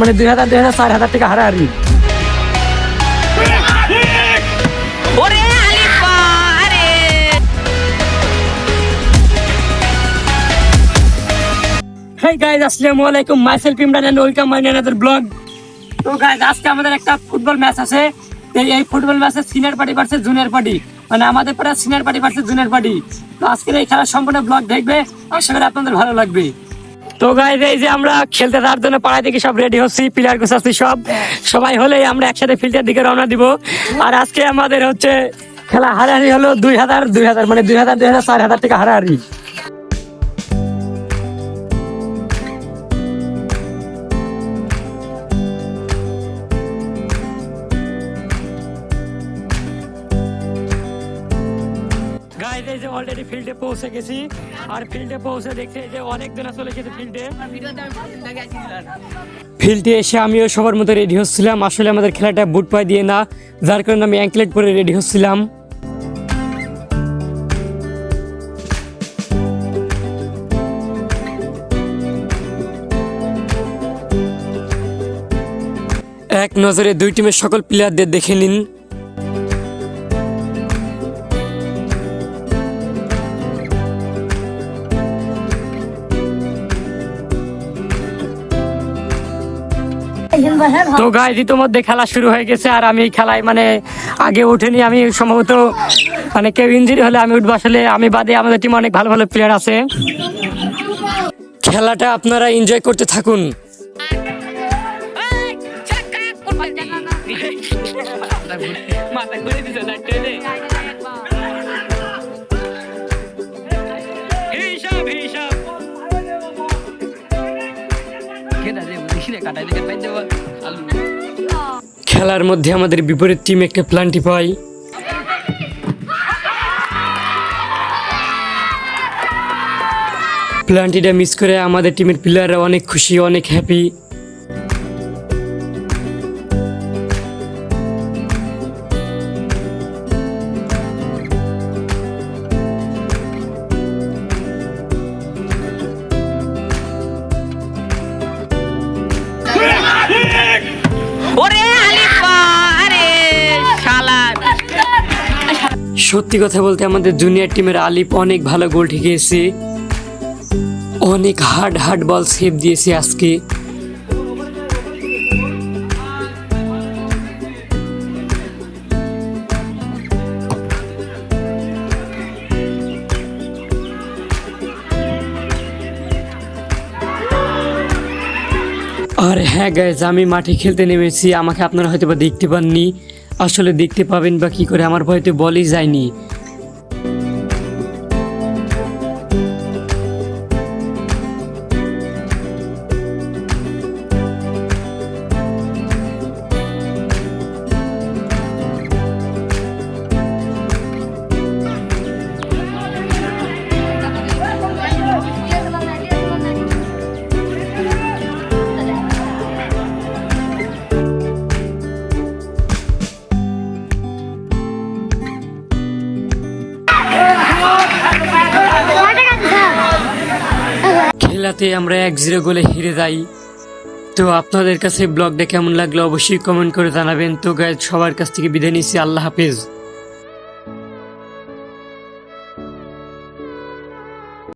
মানে দুই হাজার দুই হাজার চার হাজার টাকা হারাহারি। ওরে হেই গাইজ আসসালামু আলাইকুম। Myself Imran and welcome my another blog তো গাইজ আজকে আমাদের একটা ফুটবল ম্যাচ আছে। এই ফুটবল ম্যাচে senior party versus junior party মানে আমাদের পাড়া senior party versus junior party তো আজকের এই খেলার সম্পূর্ণ ব্লগ দেখবে। আশা করি আপনাদের ভালো লাগবে। তো গাইজ এই যে আমরা খেলতে যাওয়ার জন্য পাড়ায় দেখি সব রেডি হচ্ছি প্লেয়ার গোছাচ্ছি সব। সবাই হলেই আমরা একসাথে ফিল্ডের দিকে রওনা দিব। আর আজকে আমাদের হচ্ছে খেলা হারাহারি হলো দুই হাজার দুই হাজার মানে দুই হাজার দুই হাজার, চার হাজার টাকা হারাহারি। অলরেডি ফিল্ডে পৌঁছে গেছি। আর ফিল্ডে পৌঁছে দেখছি যে অনেক জনা চলে গেছে ফিল্ডে ফিল্ডে এসে আমিও সবার মতো রেডি হচ্ছিলাম। আসলে আমাদের খেলাটা বুট পায়ে দিয়ে না, যার কারণে আমি অ্যাঙ্কলেট পরে রেডি হচ্ছিলাম। এক নজরে দুই টিমের সকল প্লেয়ারদের দেখে নিন। তো গাইজ ইতিমধ্যে খেলা শুরু হয়ে গেছে আর আমি খেলায় মানে আগে উঠেনি, আমি সম্ভবত মানে কেউ ইঞ্জুরি হলে আমি উঠবো আসলে। আমি বাদে আমাদের টিমে অনেক ভালো ভালো প্লেয়ার আছে। খেলাটা আপনারা এনজয় করতে থাকুন? মাথা ঘুরে খেলার মধ্যে আমাদের বিপরীত টিম একটা প্লান্টি পাই। প্লান্টিটা মিস করে আমাদের টিমের প্লেয়াররা অনেক খুশি, অনেক হ্যাপি সত্যি কথা বলতে আমাদের জুনিয়র টিমের আলিপ অনেক ভালো গোল ঠেকিয়েছে। অনেক হার্ড হার্ড বল সেভ দিয়েছে আজকে। আর হ্যাঁ গাইজ আমি মাঠে খেলতে নেমেছি, আমাকে আপনারা হয়তো বা দেখতে পাননি। আসলে দেখতে পাবেন বা কি করে আমার ভয়তে বলই যায়নি। খেলাতে আমরা এক জিরো গোলে হেরে যাই। তো আপনাদের কাছে ব্লগটা কেমন লাগল অবশ্যই কমেন্ট করে জানাবেন। তো গায়ে সবার কাছ থেকে বিদায় নিচ্ছি। আল্লাহ হাফেজ।